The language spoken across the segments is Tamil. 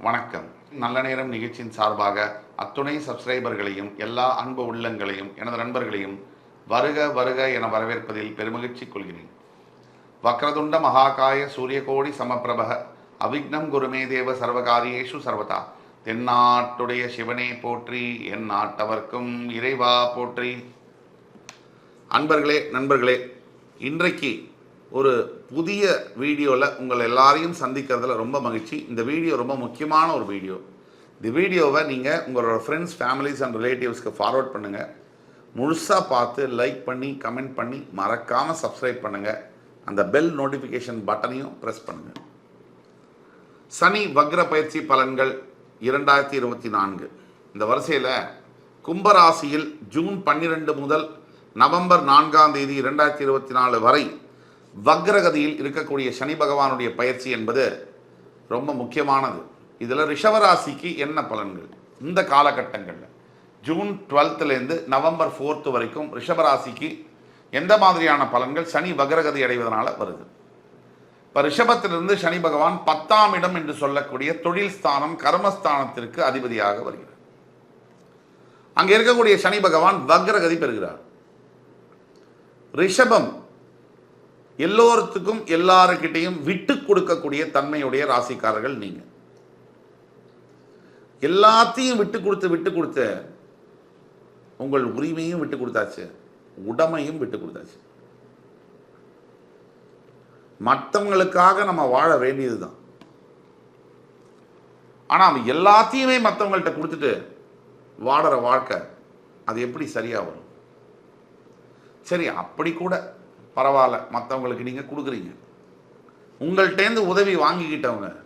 வணக்கம். நல்ல நேரம் நிகழ்ச்சியின் சார்பாக அத்துணை சப்ஸ்கிரைபர்களையும் எல்லா அன்பு உள்ளங்களையும் எனது நண்பர்களையும் வருக வருக என வரவேற்பதில் பெருமகிழ்ச்சி கொள்கிறேன். வக்ரதுண்ட மகாகாய சூரியகோடி சமப்பிரபக அவிக்னம் குருமே தேவ சர்வகாரியேஷு சர்வதா. தென்னாட்டுடைய சிவனே போற்றி என் நாட்டவர்க்கும் இறைவா போற்றி. அன்பர்களே நண்பர்களே இன்றைக்கு ஒரு புதிய வீடியோவில் உங்கள் எல்லாரையும் சந்திக்கிறதுல ரொம்ப மகிழ்ச்சி. இந்த வீடியோ ரொம்ப முக்கியமான ஒரு வீடியோ. இந்த வீடியோவை நீங்கள் உங்களோட ஃப்ரெண்ட்ஸ் ஃபேமிலிஸ் அண்ட் ரிலேட்டிவ்ஸ்க்கு ஃபார்வர்ட் பண்ணுங்கள் முழுசாக பார்த்து லைக் பண்ணி கமெண்ட் பண்ணி மறக்காமல் சப்ஸ்கிரைப் பண்ணுங்கள் அந்த பெல் நோட்டிஃபிகேஷன் பட்டனையும் ப்ரெஸ் பண்ணுங்கள் சனி வக்ர பயிற்சி பலன்கள் இரண்டாயிரத்தி இருபத்தி நான்கு. இந்த வரிசையில் கும்பராசியில் ஜூன் பன்னிரெண்டு முதல் நவம்பர் நான்காம் தேதி இரண்டாயிரத்தி இருபத்தி நாலு வரை வக்ரகதியில் இருக்கக்கூடிய சனி பகவானுடைய பயிற்சி என்பது ரொம்ப முக்கியமானது. இதில் ரிஷவராசிக்கு என்ன பலன்கள்? இந்த காலகட்டங்களில். ஜூன் டுவெல்த்துலேருந்து நவம்பர் ஃபோர்த்து வரைக்கும் ரிஷபராசிக்கு எந்த மாதிரியான பலன்கள்? சனி வக்ரகதி அடைவதனால வருது. இப்போ ரிஷபத்திலிருந்து சனி பகவான் பத்தாம் இடம் என்று சொல்லக்கூடிய தொழில் ஸ்தானம் கர்மஸ்தானத்திற்கு அதிபதியாக வருகிறார். அங்கே இருக்கக்கூடிய சனி பகவான் வக்ரகதி பெறுகிறார். ரிஷபம் எல்லோருத்துக்கும் எல்லாருக்கிட்டையும் விட்டு கொடுக்கக்கூடிய தன்மையுடைய ராசிக்காரர்கள் நீங்க. எல்லாத்தையும் விட்டு கொடுத்து விட்டு கொடுத்து உங்கள் உரிமையும் விட்டு கொடுத்தாச்சு. உடமையும் விட்டு கொடுத்தாச்சு. மற்றவங்களுக்காக நம்ம வாழ வேண்டியதுதான். ஆனா அவன் எல்லாத்தையுமே மற்றவங்கள்ட்ட கொடுத்துட்டு வாடுற வாழ்க்கை அது எப்படி சரியா வரும்? சரி அப்படி கூட பரவாயில்ல மற்றவங்களுக்கு நீங்கள் கொடுக்குறீங்க. உங்கள்கிட்டேருந்து உதவி வாங்கிக்கிட்டவங்க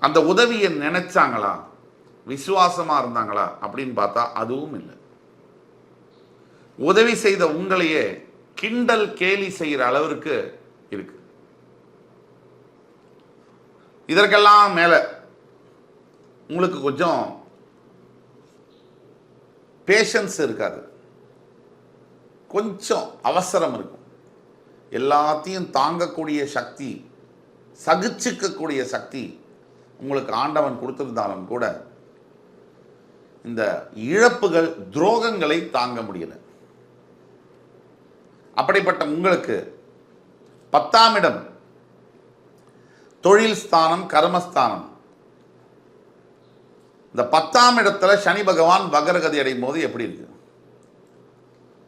அந்த உதவியை நினைச்சாங்களா? விசுவாசமா இருந்தாங்களா? அப்படின்னு பார்த்தா அதுவும் இல்லை. உதவி செய்த உங்களையே கிண்டல் கேலி செய்கிற அளவிற்கு இருக்கு. இதற்கெல்லாம் மேலே உங்களுக்கு கொஞ்சம் பேஷன்ஸ் இருக்காது. கொஞ்சம் அவசரம் இருக்கும். எல்லாத்தையும் தாங்கக்கூடிய சக்தி சகிச்சுக்கக்கூடிய சக்தி உங்களுக்கு ஆண்டவன் கொடுத்திருந்தாலும் கூட இந்த இழப்புகள் துரோகங்களை தாங்க முடியல. அப்படிப்பட்ட உங்களுக்கு பத்தாம் இடம் தொழில் ஸ்தானம் கர்மஸ்தானம். இந்த பத்தாம் இடத்துல சனி பகவான் வகரகதி அடையும் போது எப்படி இருக்கு?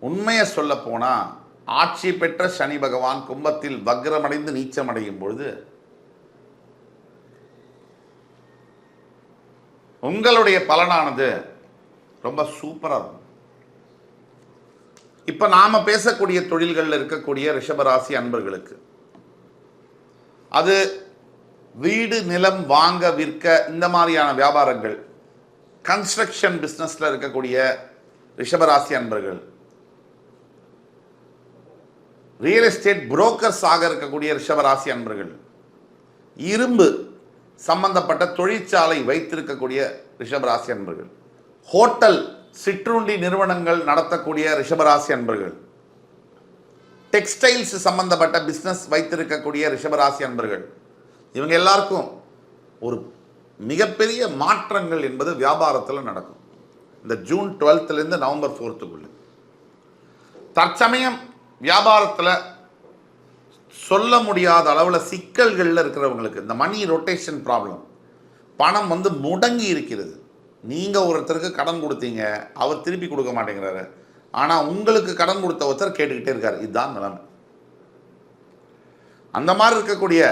உண்மையை சொல்ல போனால் ஆட்சி பெற்ற சனி பகவான் கும்பத்தில் வக்ரமடைந்து நீச்சமடையும் பொழுது உங்களுடைய பலனானது ரொம்ப சூப்பராக இருக்கும். இப்போ நாம பேசக்கூடிய தொழில்களில் இருக்கக்கூடிய ரிஷபராசி அன்பர்களுக்கு அது வீடு நிலம் வாங்க விற்க இந்த மாதிரியான வியாபாரங்கள் கன்ஸ்ட்ரக்ஷன் பிஸ்னஸில் இருக்கக்கூடிய ரிஷபராசி அன்பர்கள் ரியல் எஸ்டேட் புரோக்கர்ஸ் ஆக இருக்கக்கூடிய ரிஷபராசி அன்பர்கள் இரும்பு சம்பந்தப்பட்ட தொழிற்சாலை வைத்திருக்கக்கூடிய ரிஷபராசி அன்பர்கள் ஹோட்டல் சிற்றுண்டி நிறுவனங்கள் நடத்தக்கூடிய ரிஷபராசி அன்பர்கள் டெக்ஸ்டைல்ஸ் சம்பந்தப்பட்ட பிஸ்னஸ் வைத்திருக்கக்கூடிய ரிஷபராசி அன்பர்கள் இவங்க எல்லாருக்கும் ஒரு மிகப்பெரிய மாற்றங்கள் என்பது வியாபாரத்தில் நடக்கும். இந்த ஜூன் டுவெல்த்துலேருந்து நவம்பர் ஃபோர்த்துக்குள்ளே தற்சமயம் வியாபாரத்தில் சொல்ல முடியாத அளவில் சிக்கல்களில் இருக்கிறவங்களுக்கு இந்த மணி ரொட்டேஷன் ப்ராப்ளம் பணம் வந்து முடங்கி இருக்கிறது. நீங்கள் ஒருத்தருக்கு கடன் கொடுத்தீங்க அவர் திருப்பி கொடுக்க மாட்டேங்கிறாரு. ஆனால் உங்களுக்கு கடன் கொடுத்த ஒருத்தர் கேட்டுக்கிட்டே இருக்கார். இதுதான் நிலைமை. அந்த மாதிரி இருக்கக்கூடிய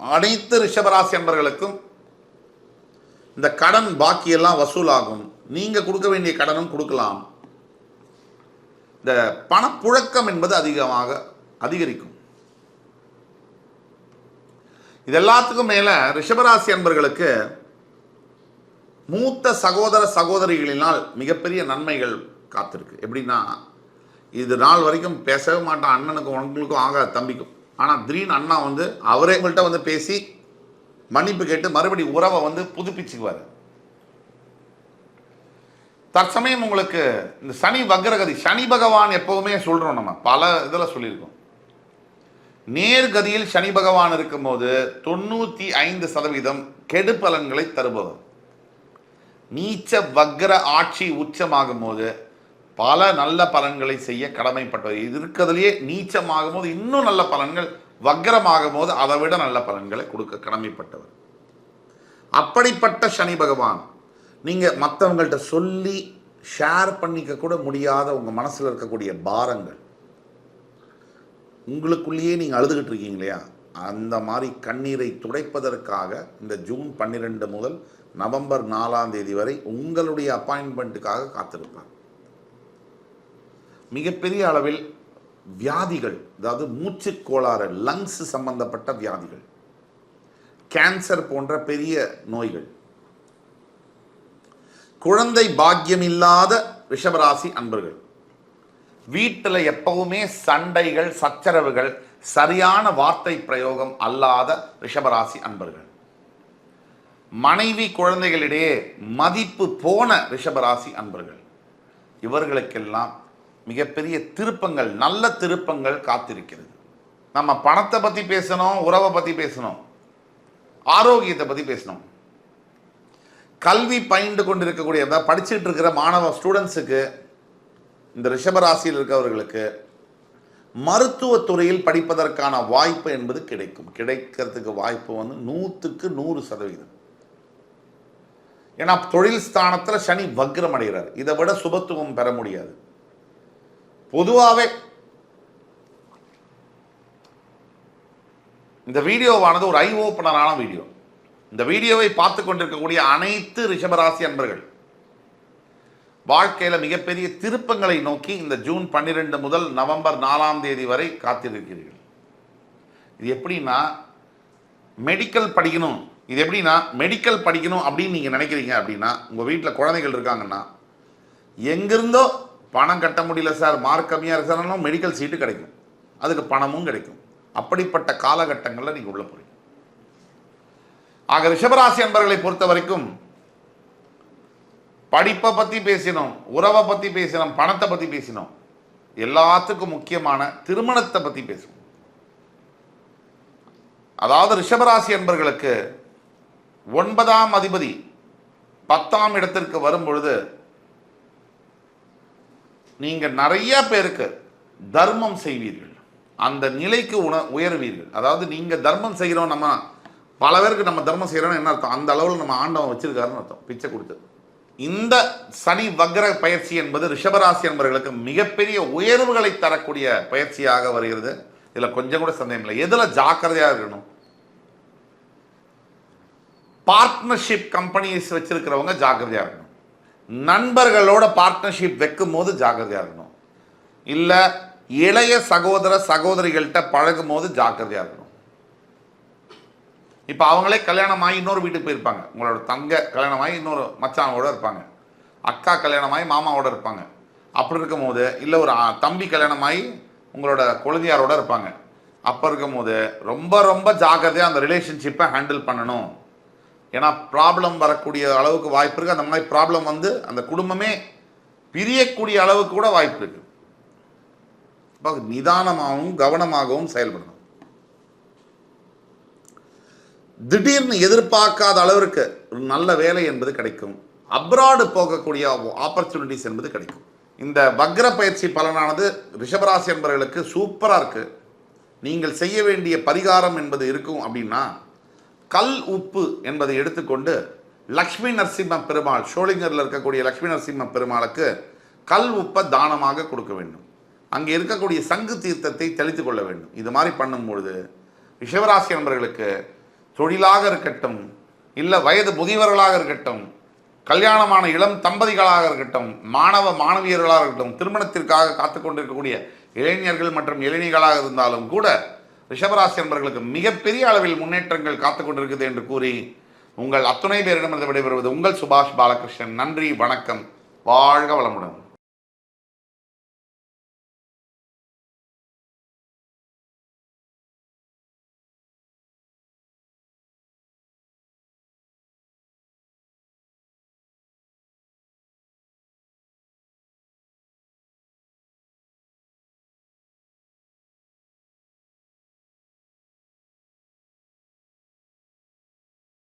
அனைத்து ரிஷபராசி அன்பர்களுக்கும் இந்த கடன் பாக்கியெல்லாம் வசூலாகும். நீங்கள் கொடுக்க வேண்டிய கடனும் கொடுக்கலாம். இந்த பணப்புழக்கம் என்பது அதிகமாக அதிகரிக்கும். இது எல்லாத்துக்கும் மேல ரிஷபராசி அன்பர்களுக்கு மூத்த சகோதர சகோதரிகளினால் மிகப்பெரிய நன்மைகள் காத்திருக்கு. எப்படின்னா இது நாள் வரைக்கும் பேசவே மாட்டான் அண்ணனுக்கும் உங்களுக்கும் ஆக தம்பிக்கும். ஆனால் திடீர்னு அண்ணா வந்து அவரே உங்கள்கிட்ட வந்து பேசி மன்னிப்பு கேட்டு மறுபடி உறவை வந்து புதுப்பிச்சுக்குவார். தற்சமயம் உங்களுக்கு இந்த சனி வக்ரகதி சனி பகவான் எப்பவுமே சொல்றோம் நம்ம. பல இதில் சொல்லியிருக்கோம். நேர்கதியில் சனி பகவான் இருக்கும்போது தொண்ணூற்றி ஐந்து சதவீதம் கெடு பலன்களை தருபவர். நீச்ச வக்ர ஆட்சி உச்சமாகும் போது பல நல்ல பலன்களை செய்ய கடமைப்பட்டவர். இது இருக்கிறதுலையே நீச்சமாகும் போது இன்னும் நல்ல பலன்கள் வக்ரமாகும் போது அதை விட நல்ல பலன்களை கொடுக்க கடமைப்பட்டவர். அப்படிப்பட்ட சனி பகவான் நீங்கள் மற்றவங்கள்ட்ட சொல்லி ஷேர் பண்ணிக்க கூட முடியாத உங்கள் மனசில் இருக்கக்கூடிய பாரங்கள். உங்களுக்குள்ளேயே நீங்கள் அழுதுகிட்டு இருக்கீங்க இல்லையா? அந்த மாதிரி கண்ணீரை துடைப்பதற்காக இந்த ஜூன் பன்னிரெண்டு முதல் நவம்பர் நாலாம் தேதி வரை உங்களுடைய அப்பாயின்மெண்ட்டுக்காக காத்திருப்பார். மிகப்பெரிய அளவில் வியாதிகள் அதாவது மூச்சுக்கோளாறு லங்ஸ் சம்பந்தப்பட்ட வியாதிகள் கேன்சர் போன்ற பெரிய நோய்கள் குழந்தை பாக்கியம் இல்லாத ரிஷபராசி அன்பர்கள். வீட்டில் எப்பவுமே சண்டைகள் சச்சரவுகள் சரியான வார்த்தை பிரயோகம் அல்லாத ரிஷபராசி அன்பர்கள். மனைவி குழந்தைகளிடையே மதிப்பு போன ரிஷபராசி அன்பர்கள். இவர்களுக்கெல்லாம் மிகப்பெரிய திருப்பங்கள் நல்ல திருப்பங்கள் காத்திருக்கிறது. நம்ம பணத்தை பற்றி பேசணும் உறவை பற்றி பேசணும் ஆரோக்கியத்தை பற்றி பேசணும். கல்வி பயின்று கொண்டிருக்கக்கூடிய அதாவது படிச்சுட்டு இருக்கிற மாணவ ஸ்டூடெண்ட்ஸுக்கு இந்த ரிஷபராசியில் இருக்கவர்களுக்கு மருத்துவத்துறையில் படிப்பதற்கான வாய்ப்பு என்பது கிடைக்கும். கிடைக்கிறதுக்கு வாய்ப்பு வந்து நூற்றுக்கு நூறு சதவீதம். ஏன்னா தொழில் ஸ்தானத்தில் சனி வக்ரம் அடைகிறார். இதை விட சுபத்துவம் பெற முடியாது. பொதுவாகவே இந்த வீடியோவானது ஒரு ஐ ஓப்பனரான வீடியோ. இந்த வீடியோவை பார்த்து கொண்டிருக்கக்கூடிய அனைத்து ரிஷபராசி அன்பர்கள் வாழ்க்கையில் மிகப்பெரிய திருப்பங்களை நோக்கி இந்த ஜூன் பன்னிரெண்டு முதல் நவம்பர் நாலாம் தேதி வரை காத்திருக்கிறீர்கள். இது எப்படின்னா மெடிக்கல் படிக்கணும். இது எப்படின்னா மெடிக்கல் படிக்கணும் அப்படின்னு நீங்கள் நினைக்கிறீங்க அப்படின்னா உங்கள் வீட்டில் குழந்தைகள் இருக்காங்கன்னா எங்கிருந்தோ பணம் கட்ட முடியல சார் மார்க் கம்மியாக இருக்கிறனாலும் மெடிக்கல் சீட்டு கிடைக்கும். அதுக்கு பணமும் கிடைக்கும். அப்படிப்பட்ட காலகட்டங்களில் நீங்கள் உள்ள போகிறீங்க ஆக ரிஷபராசி அன்பர்களை பொறுத்த வரைக்கும் படிப்பை பற்றி பேசினோம் உறவை பற்றி பேசினோம் பணத்தை பற்றி பேசினோம். எல்லாத்துக்கும் முக்கியமான திருமணத்தை பற்றி பேசுவோம். அதாவது ரிஷபராசி அன்பர்களுக்கு ஒன்பதாம் அதிபதி பத்தாம் இடத்திற்கு வரும் பொழுது நீங்க நிறைய பேருக்கு தர்மம் செய்வீர்கள். அந்த நிலைக்கு உண உயர்வீர்கள். அதாவது நீங்க தர்மம் செய்கிறோம் நம்ம பல பேருக்கு நம்ம தர்மம் செய்கிறோன்னு என்ன அர்த்தம்? அந்த அளவில் நம்ம ஆண்டவன் வச்சிருக்காருன்னு அர்த்தம். பிச்சை கொடுத்து இந்த சனி வக்ர பயிற்சி என்பது ரிஷபராசி என்பவர்களுக்கு மிகப்பெரிய உயர்வுகளை தரக்கூடிய பயிற்சியாக வருகிறது. இதில் கொஞ்சம் கூட சந்தேகம் இல்லை. எதில் ஜாக்கிரதையாக இருக்கணும்? பார்ட்னர்ஷிப் கம்பெனிஸ் வச்சிருக்கிறவங்க ஜாக்கிரதையாக இருக்கணும். நண்பர்களோட பார்ட்னர்ஷிப் வைக்கும் போது ஜாக்கிரதையாக இருக்கணும். இல்லை இளைய சகோதர சகோதரிகள்கிட்ட பழகும் போது ஜாக்கிரதையாக இருக்கணும். இப்போ அவங்களே கல்யாணம் ஆகி இன்னொரு வீட்டுக்கு போயிருப்பாங்க. உங்களோட தங்க கல்யாணம் ஆகி இன்னொரு மச்சானோட இருப்பாங்க. அக்கா கல்யாணம் ஆகி மாமாவோட இருப்பாங்க. அப்படி இருக்கும்போது இல்லை ஒரு தம்பி கல்யாணம் ஆகி உங்களோட குழந்தையாரோட இருப்பாங்க. அப்போ இருக்கும்போது ரொம்ப ரொம்ப ஜாக்கிரதையாக அந்த ரிலேஷன்ஷிப்பை ஹேண்டில் பண்ணணும். ஏன்னா ப்ராப்ளம் வரக்கூடிய அளவுக்கு வாய்ப்பு இருக்குது அந்த மாதிரி ப்ராப்ளம் வந்து அந்த குடும்பமே பிரியக்கூடிய அளவுக்கு கூட வாய்ப்பு இருக்குது இப்போ நிதானமாகவும் கவனமாகவும் செயல்படணும். திடீர்னு எதிர்பார்க்காத அளவிற்கு ஒரு நல்ல வேலை என்பது கிடைக்கும். அப்ராடு போகக்கூடிய ஆப்பர்ச்சுனிட்டிஸ் என்பது கிடைக்கும். இந்த வக்ர பயிற்சி பலனானது ரிஷபராசி என்பவர்களுக்கு சூப்பராக இருக்கு. நீங்கள் செய்ய வேண்டிய பரிகாரம் என்பது இருக்கும் அப்படின்னா கல் உப்பு என்பதை எடுத்துக்கொண்டு லக்ஷ்மி நரசிம்ம பெருமாள் ஷோலிங்கரில் இருக்கக்கூடிய லக்ஷ்மி நரசிம்ம பெருமாளுக்கு கல் உப்பை தானமாக கொடுக்க வேண்டும். அங்கே இருக்கக்கூடிய சங்கு தீர்த்தத்தை தெளித்து கொள்ள வேண்டும். இது மாதிரி பண்ணும்பொழுது ரிஷபராசி நண்பர்களுக்கு தொழிலாக இருக்கட்டும் இல்லை வயது முதியவர்களாக இருக்கட்டும் கல்யாணமான இளம் தம்பதிகளாக இருக்கட்டும் மாணவ மாணவியர்களாக இருக்கட்டும் திருமணத்திற்காக காத்து கொண்டிருக்கக்கூடிய இளைஞர்கள் மற்றும் இளைஞர்களாக இருந்தாலும் கூட ரிஷபராசி என்பவர்களுக்கு மிகப்பெரிய அளவில் முன்னேற்றங்கள் காத்து கொண்டிருக்குது என்று கூறி உங்கள் அத்துணை பேரிடமிருந்து விடைபெறுவது உங்கள் சுபாஷ் பாலகிருஷ்ணன். நன்றி வணக்கம். வாழ்க வளமுடன்.